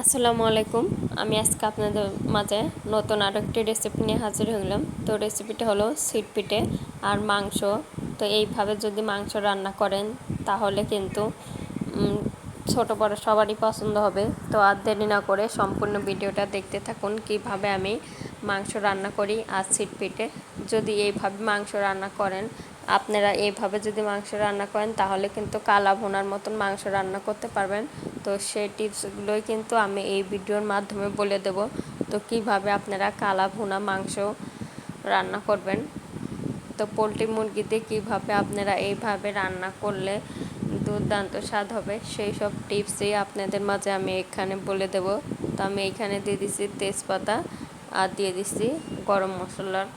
আসসালামু আলাইকুম। আমি আজকে আপনাদের মাঝে নতুন আরও একটি রেসিপি নিয়ে হাজির হলাম তো রেসিপিটা হলো সিট পিঠে আর মাংস। তো এইভাবে যদি মাংস রান্না করেন, তাহলে কিন্তু ছোট বড় সবারই পছন্দ হবে। তো আর দেরি না করে সম্পূর্ণ ভিডিওটা দেখতে থাকুন, কীভাবে আমি মাংস রান্না করি আর সিট পিঠে যদি এইভাবে মাংস রান্না করেন, আপনারা এইভাবে যদি মাংস রান্না করেন, তাহলে কিন্তু কালা ভোনার মতন মাংস রান্না করতে পারবেন। তো সেই টিপসগুলোই কিন্তু আমি এই ভিডিওর মাধ্যমে বলে দেব। তো কীভাবে আপনারা কালা ভুনা মাংস রান্না করবেন? তো পোলট্রি মুরগিতে কীভাবে আপনারা এইভাবে রান্না করলে দুর্দান্ত স্বাদ হবে, সেই সব টিপসই আপনাদের মাঝে আমি এখানে বলে দেব। তো আমি এখানে দিয়ে দিচ্ছি তেজপাতা আর দিয়ে দিচ্ছি গরম মশলার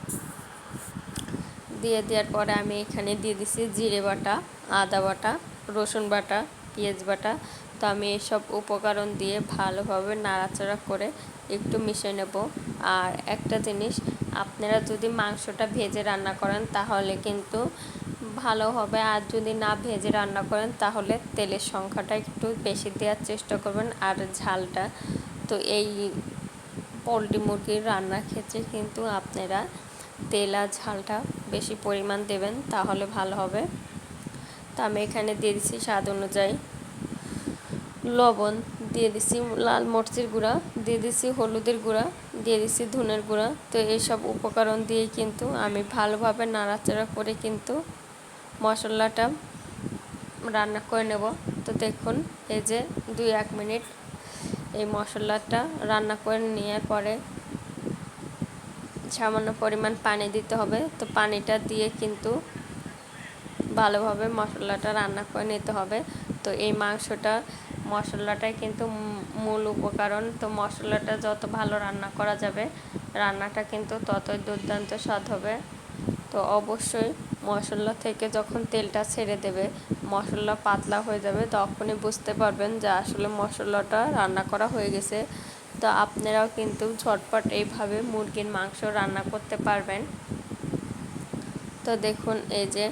দিয়ে দেওয়ার পরে আমি এখানে দিয়ে দিচ্ছি জিরে বাটা, আদা বাটা, রসুন বাটা, পেঁয়াজ বাটা তো আমি এসব উপকরণ দিয়ে ভালোভাবে নাড়াচাড়া করে একটু মিশিয়ে নেব। আর একটা জিনিস, আপনারা যদি মাংসটা ভেজে রান্না করেন তাহলে কিন্তু ভালো হবে। আর যদি না ভেজে রান্না করেন তাহলে তেলের সংখ্যাটা একটু বেশি দেওয়ার চেষ্টা করবেন। আর ঝালটা, তো এই পোলট্রি মুরগির রান্নার ক্ষেত্রে কিন্তু আপনারা তেল আর ঝালটা বেশি পরিমাণ দেবেন, তাহলে ভালো হবে। তো আমি এখানে দিয়ে দিচ্ছি স্বাদ অনুযায়ী লবণ দিয়ে দিছি, লাল মরচির গুঁড়া দিয়ে দিছি, হলুদের গুঁড়া দিয়ে দিছি, ধনের গুঁড়া। তো এইসব উপকরণ দিয়ে কিন্তু আমি ভালোভাবে নাড়াচাড়া করে কিন্তু মশলাটা রান্না করে নেব। তো দেখুন, এই যে দুই এক মিনিট এই মশলাটা রান্না করে নেওয়ার পরে সামান্য পরিমাণ পানি দিতে হবে। তো পানিটা দিয়ে কিন্তু ভালোভাবে মশলাটা রান্না করে নিতে হবে। তো এই মাংসটা মশলাটাই কিন্তু মূল উপকরণ। তো মশলাটা যত ভালো রান্না করা যাবে, রান্নাটা কিন্তু ততই দুর্দান্ত স্বাদ হবে। তো অবশ্যই মশলা থেকে যখন তেলটা ছেড়ে দেবে, মশলা পাতলা হয়ে যাবে, তখনই বুঝতে পারবেন যে আসলে মশলাটা রান্না করা হয়ে গেছে। তো আপনারাও কিন্তু ঝটপট এইভাবে মুরগির মাংস রান্না করতে পারবেন। তো দেখুন, এই যে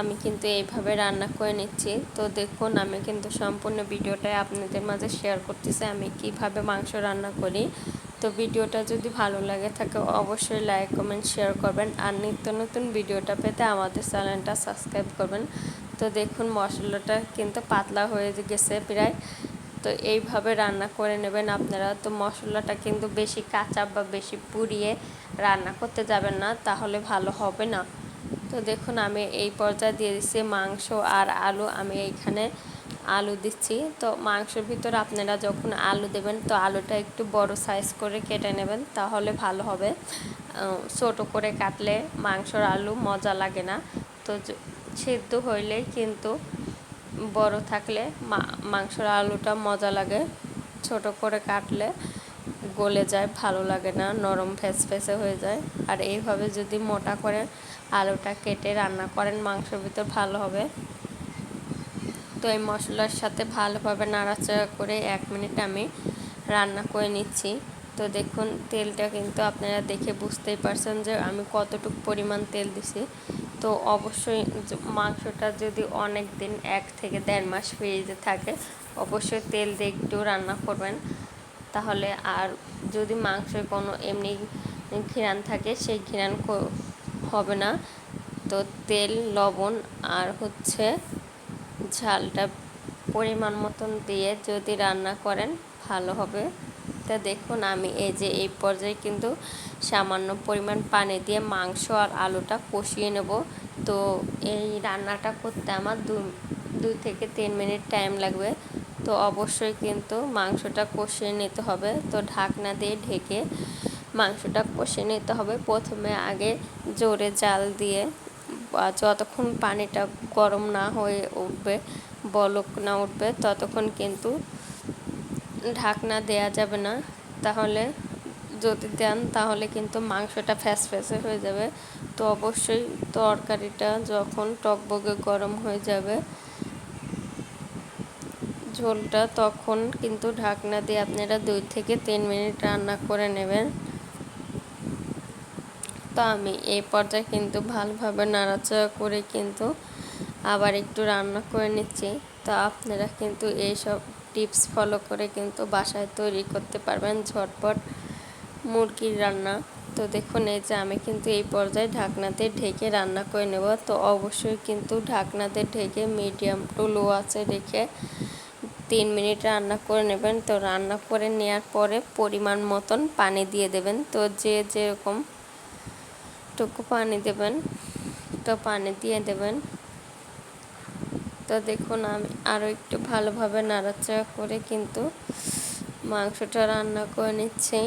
আমি কিন্তু এইভাবে রান্না করে নিচ্ছি। তো দেখুন, আমি কিন্তু সম্পূর্ণ ভিডিওটাই আপনাদের মাঝে শেয়ার করতেছি, আমি কীভাবে মাংস রান্না করি। তো ভিডিওটা যদি ভালো লাগে থাকে, অবশ্যই লাইক কমেন্ট শেয়ার করবেন। আর নিত্য নতুন ভিডিওটা পেতে আমাদের চ্যানেলটা সাবস্ক্রাইব করবেন। তো দেখুন, মশলাটা কিন্তু পাতলা হয়ে গেছে প্রায়। তো এইভাবে রান্না করে নেবেন আপনারা। তো মশলাটা কিন্তু বেশি কাঁচা বা বেশি পুড়িয়ে রান্না করতে যাবেন না, তাহলে ভালো হবে না। তো দেখুন, আমি এই পর্যায়ে দিয়ে দিচ্ছি মাংস আর আলু। আমি এইখানে আলু দিচ্ছি। তো মাংসের ভিতর আপনারা যখন আলু দেবেন, তো আলুটা একটু বড় সাইজ করে কেটে নেবেন, তাহলে ভালো হবে। ছোট করে কাটলে মাংসর আলু মজা লাগে না। তো সেদ্ধ হইলেই কিন্তু বড় থাকলে মাংসর আলুটা মজা লাগে। ছোট করে কাটলে গলে যায়, ভালো লাগে না, নরম ফেস ফেসে হয়ে যায়। আর এইভাবে যদি মোটা করে আলুটা কেটে রান্না করেন, মাংসের ভিতর ভালো হবে। তো এই মশলার সাথে ভালোভাবে নাড়াচাড়া করে এক মিনিট আমি রান্না করে নিচ্ছি। তো দেখুন, তেলটা কিন্তু আপনারা দেখে বুঝতেই পারছেন যে আমি কতটুকু পরিমাণ তেল দিছি। তো অবশ্যই মাংসটা যদি অনেক দিন এক থেকে দেড় মাস ফ্রিজে থাকে, অবশ্যই তেল দিয়ে একটু রান্না করবেন। তাহলে আর যদি মাংসে কোনো এমনি ঘিরান থাকে, সেই ঘিরান হবে না। তো তেল, লবণ আর হচ্ছে ঝালটা পরিমাণ মতন দিয়ে যদি রান্না করেন, ভালো হবে। তা দেখুন, আমি এই যে এই পর্যায়ে কিন্তু সামান্য পরিমাণ পানি দিয়ে মাংস আর আলুটা কষিয়ে নেব। তো এই রান্নাটা করতে আমার দু, দুই থেকে তিন মিনিট টাইম লাগবে। তো অবশ্যই কিন্তু মাংসটা কষিয়ে নিতে হবে। তো ঢাকনা দিয়ে ঢেকে মাংসটা কষিয়ে নিতে হবে। প্রথমে আগে জোরে জাল দিয়ে যতক্ষণ পানিটা গরম না হয়ে উঠবে, বলক না উঠবে, ততক্ষণ কিন্তু ঢাকনা দেয়া যাবে না। তাহলে যদি দেন তাহলে কিন্তু মাংসটা ফ্যাস ফ্যাসে হয়ে যাবে। তো অবশ্যই তরকারিটা যখন টকবগে গরম হয়ে যাবে ঝোলটা তখন কিন্তু ঢাকনা দিয়ে আপনারা দুই থেকে তিন মিনিট রান্না করে নেবেন। তো আমি এই পর্যায়ে কিন্তু ভালোভাবে নাড়াচাড়া করে কিন্তু আবার একটু রান্না করে নিচ্ছি। তো আপনারা কিন্তু এইসব টিপস ফলো করে কিন্তু বাসায় তৈরি করতে পারবেন ঝটপট মুরগির রান্না। তো দেখুন, এই যে আমি কিন্তু এই পর্যায়ে ঢাকনাতে ঢেকে রান্না করে নেব। তো অবশ্যই কিন্তু ঢাকনাতে ঢেকে মিডিয়াম টু লো আছে রেখে তিন মিনিট রান্না করে নেবেন। তো রান্না করে নেওয়ার পরে পরিমাণ মতন পানি দিয়ে দেবেন। তো যে যেরকম টুকু পানি দেবেন, তো পানি দিয়ে দেবেন। তো দেখুন, আমি আরও একটু ভালোভাবে নাড়াচাড়া করে কিন্তু মাংসটা রান্না করে নিচ্ছি।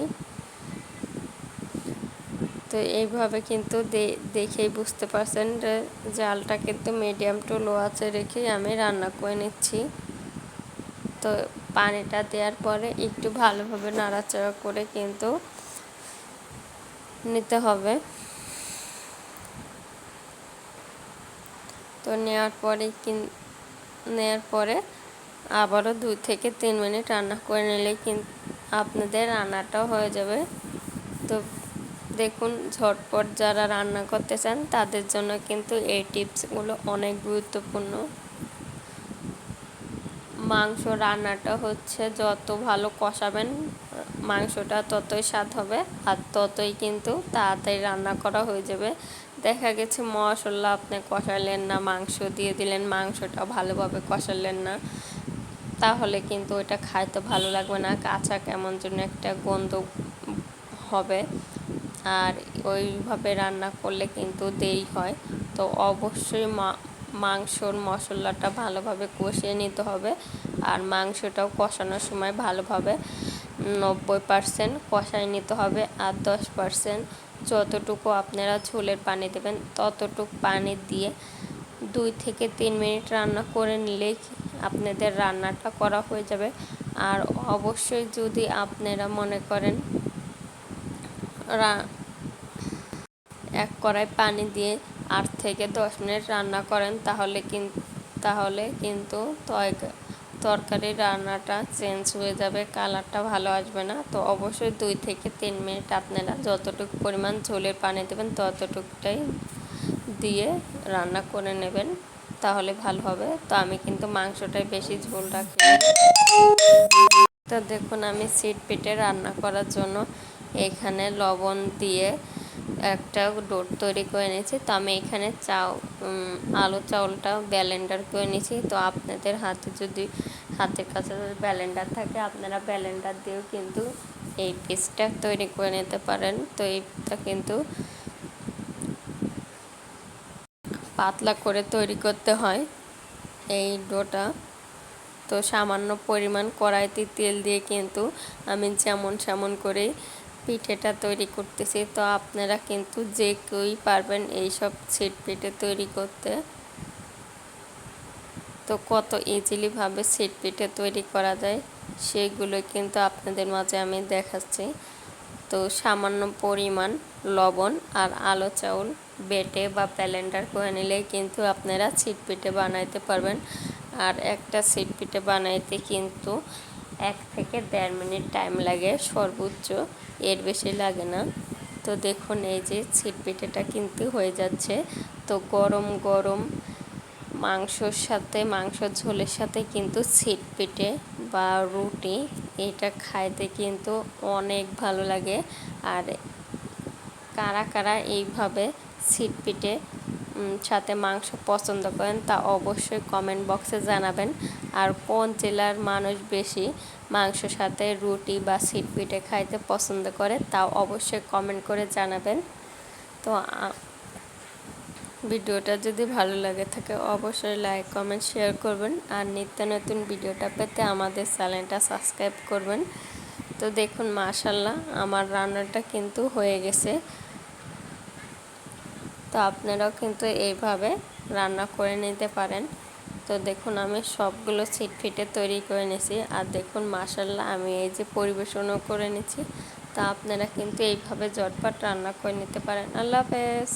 তো এইভাবে কিন্তু দেখেই বুঝতে পারছেন যে জালটা কিন্তু মিডিয়াম টু লো আছে রেখেই আমি রান্না করে নিচ্ছি। তো পানিটা দেওয়ার পরে একটু ভালোভাবে নাড়াচাড়া করে কিন্তু নিতে হবে। তো নেওয়ার পরে নেওয়ার পরে আবারও দুই থেকে তিন মিনিট রান্না করে নিলে কিন্তু আপনাদের রান্নাটাও হয়ে যাবে। তো দেখুন, ঝটপট যারা রান্না করতে চান তাদের জন্য কিন্তু এই টিপসগুলো অনেক গুরুত্বপূর্ণ। মাংস রান্নাটা হচ্ছে যত ভালো কষাবেন, মাংসটা ততই স্বাদ হবে আর ততই কিন্তু তাড়াতাড়ি রান্না করা হয়ে যাবে। দেখা গেছে মশলা আপনি কষালেন না, মাংস দিয়ে দিলেন, মাংসটা ভালোভাবে কষালেন না, তাহলে কিন্তু ওইটা খাইতে ভালো লাগবে না, কাঁচা কেমন জন্য একটা গন্ধ হবে। আর ওইভাবে রান্না করলে কিন্তু দেরি হয়, তো অবশ্যই মা মাংসর মশলাটা ভালোভাবে কষিয়ে নিতে হবে। আর মাংসটাও কষানোর সময় ভালোভাবে নব্বই পারসেন্ট কষায় নিতে হবে আর দশ পারসেন্ট যতটুকু আপনারা ঝোলের পানি দেবেন ততটুকু পানি দিয়ে দুই থেকে তিন মিনিট রান্না করে নিলেই আপনাদের রান্নাটা করা হয়ে যাবে। আর অবশ্যই যদি আপনারা মনে করেন এক কড়াই পানি দিয়ে আট থেকে দশ মিনিট রান্না করেন, তাহলে কিন্তু তাহলে কিন্তু তরকারি রান্নাটা চেঞ্জ হয়ে যাবে, কালারটা ভালো আসবে না। তো অবশ্যই দুই থেকে তিন মিনিট আপনারা যতটুকু পরিমাণ ঝোলের পানি দেবেন, ততটুকুটাই দিয়ে রান্না করে নেবেন, তাহলে ভালো হবে। তো আমি কিন্তু মাংসটাই বেশি ঝোল রাখি তো দেখুন, আমি সিট পিঠে রান্না করার জন্য এখানে লবণ দিয়ে একটা ডোর তৈরি করে নিয়েছি তো আমি এখানে চাউ আলু চাউলটা ব্যালেন্ডার করে নিয়েছি। তো আপনাদের হাতে যদি, হাতের কাছে যদি ব্যালেন্ডার থাকে, আপনারা ব্যালেন্ডার দিয়েও কিন্তু এই পিসটা তৈরি করে নিতে পারেন। তো এইটা কিন্তু পাতলা করে তৈরি করতে হয় এই ডোটা। তো সামান্য পরিমাণ কড়াইতে তেল দিয়ে কিন্তু আমি যেমন সেমন করে পিঠেটা তৈরি করতেছি, তো আপনারা কিন্তু যে কেউই পারবেন এইসব ছিট পিঠে তৈরি করতে। তো কত ইজিলিভাবে ছিট পিঠে তৈরি করা যায়, সেগুলো কিন্তু আপনাদের মাঝে আমি দেখাচ্ছি। তো সামান্য পরিমাণ লবণ আর আলো চাউল বেটে বা প্যালেন্ডার করে নিলেই কিন্তু আপনারা ছিট পিঠে বানাইতে পারবেন। আর একটা ছিট পিঠে বানাইতে কিন্তু এক থেকে দেড় মিনিট টাইম লাগে সর্বোচ্চ, এর বেশি লাগে না। তো দেখুন, এই যে ছিট পিঠেটা কিন্তু হয়ে যাচ্ছে। তো গরম গরম মাংসর সাথে, মাংস ঝোলের সাথে কিন্তু ছিট পিঠে বা রুটি, এটা খাইতে কিন্তু অনেক ভালো লাগে। আর কারা কারা এইভাবে ছিট পিঠে সাথে মাংস পছন্দ করেন তা অবশ্যই কমেন্ট বক্সে জানাবেন। আর কোন জেলার মানুষ বেশি মাংস সাথে রুটি বা সিট পিঠে খাইতে পছন্দ করে, তাও অবশ্যই কমেন্ট করে জানাবেন। তো ভিডিওটা যদি ভালো লাগে থাকে, অবশ্যই লাইক কমেন্ট শেয়ার করবেন। আর নিত্য নতুন ভিডিওটা পেতে আমাদের চ্যানেলটা সাবস্ক্রাইব করবেন। তো দেখুন মাশাল্লাহ আমার রান্নাটা কিন্তু হয়ে গেছে। তো আপনারাও কিন্তু এইভাবে রান্না করে নিতে পারেন। তো দেখুন, আমি সবগুলো ছিট ফিটে তৈরি করে নিয়েছি। আর দেখুন মাসাল্লাহ আমি এই যে পরিবেশনও করে নিয়েছি। তা আপনারা কিন্তু এইভাবে জটপাট রান্না করে নিতে পারেন। আল্লাহ হাফেজ।